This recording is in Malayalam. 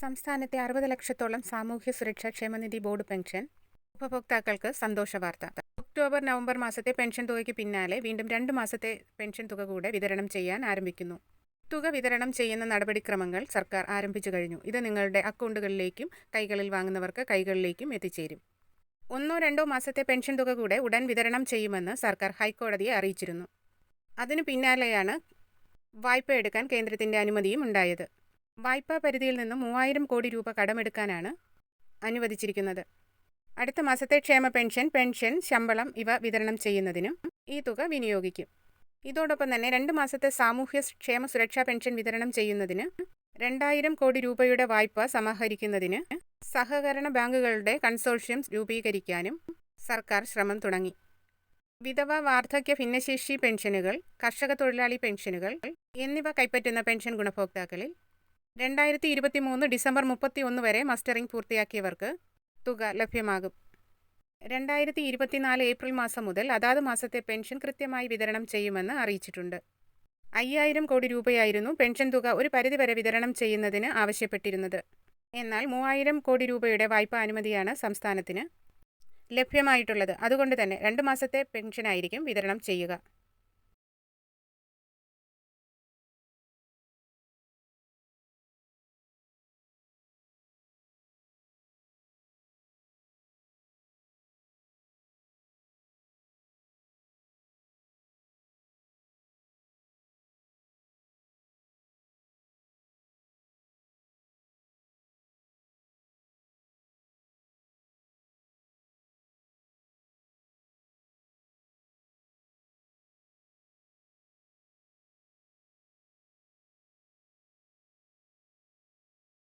സംസ്ഥാനത്തെ അറുപത് ലക്ഷത്തോളം സാമൂഹ്യ സുരക്ഷാ ക്ഷേമനിധി ബോർഡ് പെൻഷൻ. ഉപഭോക്താക്കൾക്ക് സന്തോഷ വാർത്ത. ഒക്ടോബർ നവംബർ മാസത്തെ പെൻഷൻ തുകയ്ക്ക് പിന്നാലെ വീണ്ടും രണ്ട് മാസത്തെ പെൻഷൻ തുക കൂടെ വിതരണം ചെയ്യാൻ ആരംഭിക്കുന്നു. തുക വിതരണം ചെയ്യുന്ന നടപടിക്രമങ്ങൾ സർക്കാർ ആരംഭിച്ചു കഴിഞ്ഞു. ഇത് നിങ്ങളുടെ അക്കൗണ്ടുകളിലേക്കും കൈകളിൽ വാങ്ങുന്നവർക്ക് കൈകളിലേക്കും എത്തിച്ചേരും. ഒന്നോ രണ്ടോ മാസത്തെ പെൻഷൻ തുക കൂടെ ഉടൻ വിതരണം ചെയ്യുമെന്ന് സർക്കാർ ഹൈക്കോടതിയെ അറിയിച്ചിരുന്നു. അതിനു പിന്നാലെയാണ് വായ്പ എടുക്കാൻ കേന്ദ്രത്തിന്റെ അനുമതിയും ഉണ്ടായത്. വായ്പാ പരിധിയിൽ നിന്ന് മൂവായിരം കോടി രൂപ കടമെടുക്കാനാണ് അനുവദിച്ചിരിക്കുന്നത്. അടുത്ത മാസത്തെ ക്ഷേമ പെൻഷൻ പെൻഷൻ ശമ്പളം ഇവ വിതരണം ചെയ്യുന്നതിനും ഈ തുക വിനിയോഗിക്കും. ഇതോടൊപ്പം തന്നെ രണ്ട് മാസത്തെ സാമൂഹ്യ ക്ഷേമ സുരക്ഷാ പെൻഷൻ വിതരണം ചെയ്യുന്നതിന് രണ്ടായിരം കോടി രൂപയുടെ വായ്പ സമാഹരിക്കുന്നതിന് സഹകരണ ബാങ്കുകളുടെ കൺസോർഷ്യം രൂപീകരിക്കാനും സർക്കാർ ശ്രമം തുടങ്ങി. വിധവ വാർദ്ധക്യ ഭിന്നശേഷി പെൻഷനുകൾ കർഷക തൊഴിലാളി പെൻഷനുകൾ എന്നിവ കൈപ്പറ്റുന്ന പെൻഷൻ ഗുണഭോക്താക്കളിൽ രണ്ടായിരത്തി ഇരുപത്തി മൂന്ന് ഡിസംബർ മുപ്പത്തി ഒന്ന് വരെ മസ്റ്ററിംഗ് പൂർത്തിയാക്കിയവർക്ക് തുക ലഭ്യമാകും. രണ്ടായിരത്തി ഇരുപത്തിനാല് ഏപ്രിൽ മാസം മുതൽ അതാത് മാസത്തെ പെൻഷൻ കൃത്യമായി വിതരണം ചെയ്യുമെന്ന് അറിയിച്ചിട്ടുണ്ട്. അയ്യായിരം കോടി രൂപയായിരുന്നു പെൻഷൻ തുക ഒരു പരിധിവരെ വിതരണം ചെയ്യുന്നതിന് ആവശ്യപ്പെട്ടിരുന്നത്. എന്നാൽ മൂവായിരം കോടി രൂപയുടെ വായ്പാ അനുമതിയാണ് സംസ്ഥാനത്തിന് ലഭ്യമായിട്ടുള്ളത്. അതുകൊണ്ട് തന്നെ രണ്ട് മാസത്തെ പെൻഷനായിരിക്കും വിതരണം ചെയ്യുക.